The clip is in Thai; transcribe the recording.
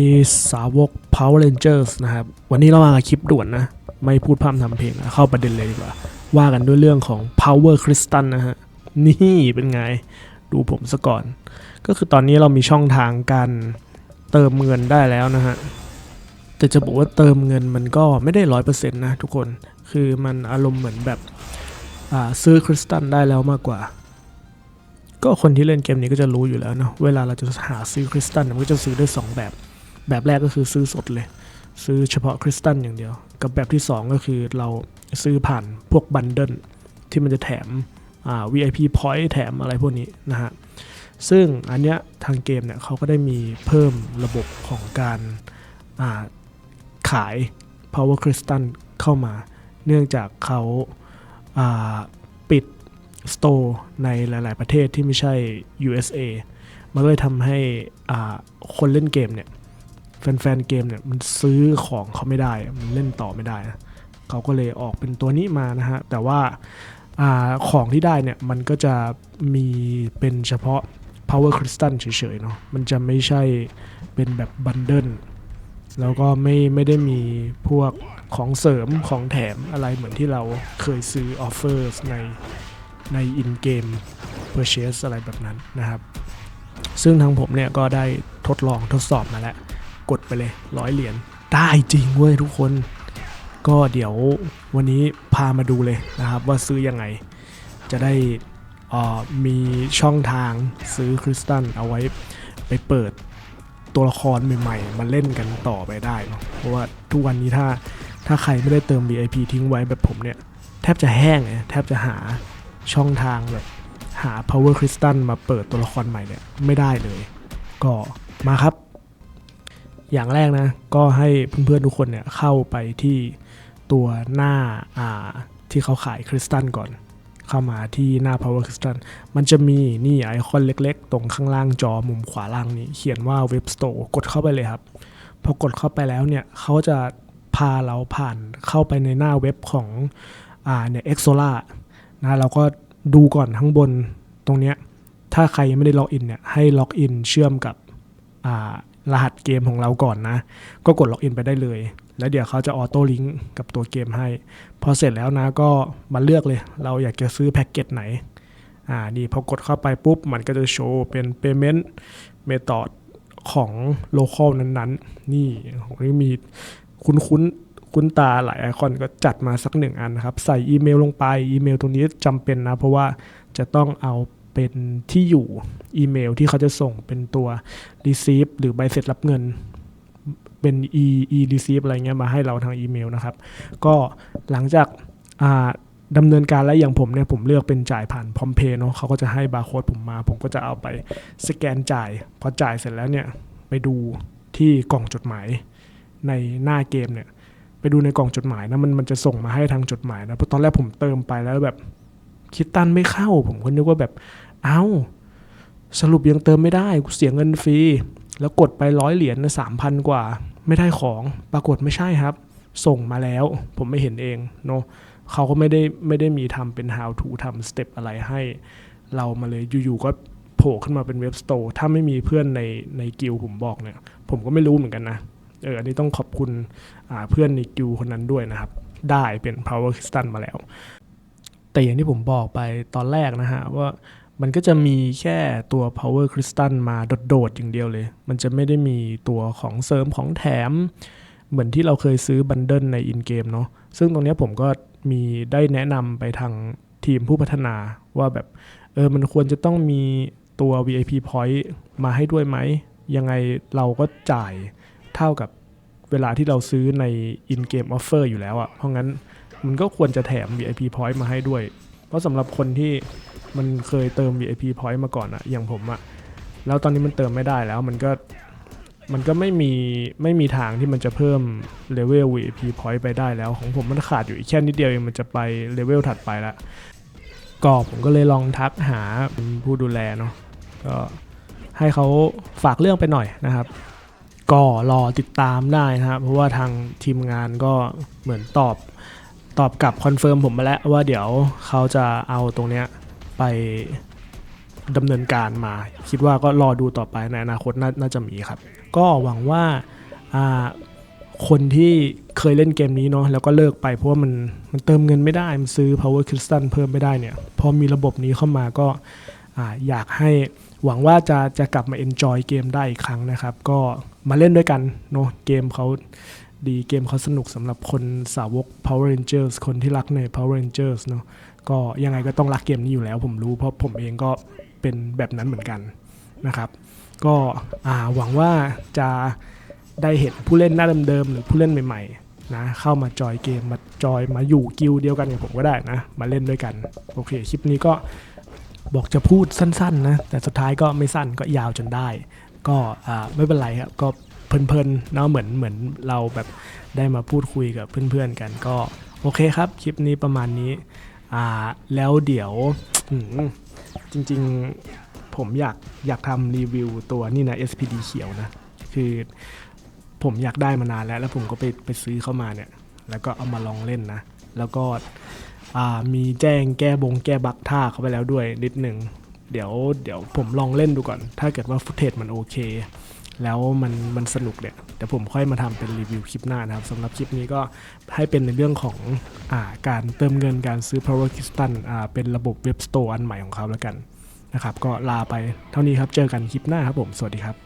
ที่สาวก Power Rangers นะครับ วันนี้เรามาคลิปด่วนนะ ไม่พูดพร่ำทำเพลงนะเข้าประเด็นเลยดีกว่า ว่ากันด้วยเรื่องของ Power Crystal นะฮะ นี่เป็นไง ดูผมซะก่อน ก็คือตอนนี้เรามีช่องทางการเติมเงินได้แล้วนะฮะ แต่จะบอกว่าเติมเงินมันก็ไม่ได้ร้อยเปอร์เซ็นต์นะทุกคน คือมันอารมณ์เหมือนแบบซื้อคริสตัลได้แล้วมากกว่าก็คนที่เล่นเกมนี้ก็จะรู้อยู่แล้วเนาะ เวลาเราจะหาซื้อคริสตัลมันก็จะซื้อได้สองแบบ แบบแรกก็คือซื้อสดเลย ซื้อเฉพาะคริสตัลอย่างเดียว กับแบบที่ 2 ก็คือเราซื้อผ่านพวกบันเดิลที่มันจะแถมอ่า VIP point แถมอะไรพวกนี้นะฮะ ซึ่งอันเนี้ยทางเกมเนี่ยเขาก็ได้มีเพิ่มระบบของการอ่าขาย power crystal เข้ามา เนื่องจากเขาอ่าปิด store ในหลาย ๆ ประเทศที่ไม่ใช่ USA มันก็เลยทำให้อ่าคนเล่นเกมเนี่ย แฟนๆเกมเนี่ยมันซื้อของเขาไม่ได้ มันเล่นต่อไม่ได้นะเขาก็เลยออกเป็นตัวนี้มานะฮะ แต่ว่าอาของที่ได้เนี่ยมันก็จะมีเป็นเฉพาะ power crystal เฉยๆเนาะ มันจะไม่ใช่เป็นแบบบันเดิลแล้วก็ไม่ไม่ได้มีพวกของเสริมของแถมอะไรเหมือนที่เราเคยซื้อ offers ในใน in game purchase อะไรแบบนั้นนะครับ ซึ่งทางผมเนี่ยก็ได้ทดลองทดสอบมาแล้ว กดไปเลยร้อยเหรียญได้จริงเว้ยทุกคน ก็เดี๋ยววันนี้พามาดูเลยนะครับว่าซื้อยังไง จะได้อ่อมีช่องทางซื้อคริสตัลเอาไว้ไปเปิดตัวละครใหม่ๆ มาเล่นกันต่อไปได้เนอะเพราะว่าทุกวันนี้ถ้าถ้าใครไม่ได้เติม VIP ทิ้งไว้แบบผมเนี่ย แทบจะแห้งเลยแทบจะหาช่องทางแบบหา power crystal มาเปิดตัวละครใหม่เนี่ย ไม่ได้เลย ก็มาครับ อย่างแรกนะ ก็ให้เพื่อนๆทุกคนเนี่ยเข้าไปที่ตัวหน้าอ่าที่เขาขายคริสตัลก่อน เข้ามาที่หน้า power crystal มันจะมีนี่ไอคอนเล็กๆ ตรงข้างล่างจอมุมขวาล่างนี้เขียนว่าเว็บ store กดเข้าไปเลยครับ พอกดเข้าไปแล้วเนี่ยเขาจะพาเราผ่านเข้าไปในหน้าเว็บของอ่าเนี่ย Exola นะเราก็ดูก่อนข้างบนตรงเนี้ยถ้าใครยังไม่ได้ล็อกอินเนี่ยให้ล็อกอินเชื่อมกับอ่า รหัสเกมของเราก่อนนะ ก็กดล็อกอินไปได้เลย แล้วเดี๋ยวเขาจะออโต้ลิงก์กับตัวเกมให้ พอเสร็จแล้วนะก็มาเลือกเลย เราอยากจะซื้อแพ็กเกจไหน อ่า นี่พอกดเข้าไปปุ๊บ มันก็จะโชว์เป็น payment method ของ local นั้นๆ นี่ของนี้มีคุ้นคุ้นคุ้นตาหลายไอคอนก็จัดมาสักหนึ่งอันนะครับ ใส่อีเมลลงไปอีเมลตรงนี้จำเป็นนะ เพราะว่าจะต้องเอา เป็นที่อยู่อีเมลที่เขาจะส่งเป็นตัว receive หรือใบเสร็จรับเงินเป็น e e receive อะไรเงี้ยมาให้เราทางอีเมลนะครับ ก็หลังจากอ่าดำเนินการแล้วอย่างผมเนี่ยผมเลือกเป็นจ่ายผ่านพรอมเพย์เนาะเขาก็จะให้บาร์โค้ดผมมา ผมก็จะเอาไปสแกนจ่าย พอจ่ายเสร็จแล้วเนี่ยไปดูที่กล่องจดหมายในหน้าเกมเนี่ยไปดูในกล่องจดหมายนะมันมันจะส่งมาให้ทางจดหมายนะเพราะตอนแรกผมเติมไปแล้วแบบคิดตันไม่เข้า ผมก็นึกว่าแบบ เอ้า สรุปยังเติมไม่ได้กูเสียเงินฟรี แล้วกดไปร้อยเหรียญสามพันกว่า ไม่ได้ของ ปรากฏไม่ใช่ครับ ส่งมาแล้ว ผมไม่เห็นเองเนาะเขาก็ไม่ได้ไม่ได้มีทำเป็น how to ทำสเต็ปอะไรให้เรามาเลยอยู่ๆก็โผล่ขึ้นมาเป็นเว็บสโตร์ถ้าไม่มีเพื่อนในในกิลผมบอกเนี่ย ผมก็ไม่รู้เหมือนกันนะเอออันนี้ต้องขอบคุณเพื่อนในกิลคนนั้นด้วยนะครับ ได้เป็น power crystal มาแล้ว แต่อย่างที่ผมบอกไปตอนแรกนะฮะว่า มันก็จะมีแค่ตัว power crystal มาโดดๆอย่างเดียวเลย มันจะไม่ได้มีตัวของเสริมของแถม เหมือนที่เราเคยซื้อบันเดิลใน in game เนาะ ซึ่งตรงนี้ผมก็มีได้แนะนำไปทางทีมผู้พัฒนาว่าแบบ เออมันควรจะต้องมีตัว VIP point มาให้ด้วยไหม ยังไงเราก็จ่ายเท่ากับเวลาที่เราซื้อใน in game offer อยู่แล้วอะเพราะงั้นมันก็ควรจะแถม VIP point มาให้ด้วย เพราะสำหรับคนที่ มันเคยเติม VIP point มาก่อนอะอย่างผมอะแล้วตอนนี้มันเติมไม่ได้แล้วมันก็มันก็ไม่มีไม่มีทางที่มันจะเพิ่มเลเวล VIP point ไปได้แล้ว ของผมมันขาดอยู่อีกแค่นิดเดียวเองมันจะไปเลเวลถัดไปละก็ผมก็เลยลองทักหาผู้ดูแลเนาะก็ให้เขาฝากเรื่องไปหน่อยนะครับก็รอติดตามได้นะครับเพราะว่าทางทีมงานก็เหมือนตอบตอบกลับคอนเฟิร์มผมมาแล้วว่าเดี๋ยวเขาจะเอาตรงเนี้ย ไปดำเนินการมา คิดว่าก็รอดูต่อไปในอนาคตนาน่าจะมีครับ ก็หวังว่าคนที่เคยเล่นเกมนี้เนาะแล้วก็เลิกไปเพราะว่ามันมันเติมเงินไม่ได้ มันซื้อ power crystal เพิ่มไม่ได้เนี่ย พอมีระบบนี้เข้ามาก็ออยากให้หวังว่าจะจะกลับมา enjoy เกมได้อีกครั้งนะครับ ก็มาเล่นด้วยกันเนาะเกมเขา ดีเกมเขาสนุกสำหรับคนสาวก Power Rangers คนที่รักใน Power Rangers เนาะก็ยังไงก็ต้องรักเกมนี้อยู่แล้วผมรู้เพราะผมเองก็เป็นแบบนั้นเหมือนกันนะครับ ก็หวังว่าจะได้เห็นผู้เล่นหน้าเดิมๆหรือผู้เล่นใหม่ๆนะเข้ามาจอยเกมมาจอยมาอยู่กิลเดียวกันกับผมก็ได้นะ มาเล่นด้วยกัน โอเค คลิปนี้ก็บอกจะพูดสั้นๆนะ แต่สุดท้ายก็ไม่สั้นก็ยาวจนได้ ก็ไม่เป็นไรครับก็ เพลินๆเนาะเหมือนเหมือนเราแบบได้มาพูดคุยกับเพื่อนๆกันก็โอเคครับ คลิปนี้ประมาณนี้อ่าแล้วเดี๋ยวจริงๆผมอยากอยากทำรีวิวตัวนี่นะ SPD เขียวนะ คือผมอยากได้มานานแล้ว แล้วผมก็ไปไปซื้อเข้ามาเนี่ย แล้วก็เอามาลองเล่นนะ แล้วก็อ่ามีแจ้งแก้บงแก้บักท่าเข้าไปแล้วด้วยนิดหนึ่งเดี๋ยวเดี๋ยวผมลองเล่นดูก่อน ถ้าเกิดว่าฟุตเทจมันโอเค แล้วมันมันสนุกเนี่ยเดี๋ยวผมค่อยมาทำเป็นรีวิวคลิปหน้านะครับสำหรับคลิปนี้ก็ให้เป็นในเรื่องของอาการเติมเงินการซื้อ Power Crystal อ่าเป็นระบบเว็บสโตร์อันใหม่ของเขาแล้วกันนะครับ ก็ลาไปเท่านี้ครับเจอกันคลิปหน้าครับผม สวัสดีครับ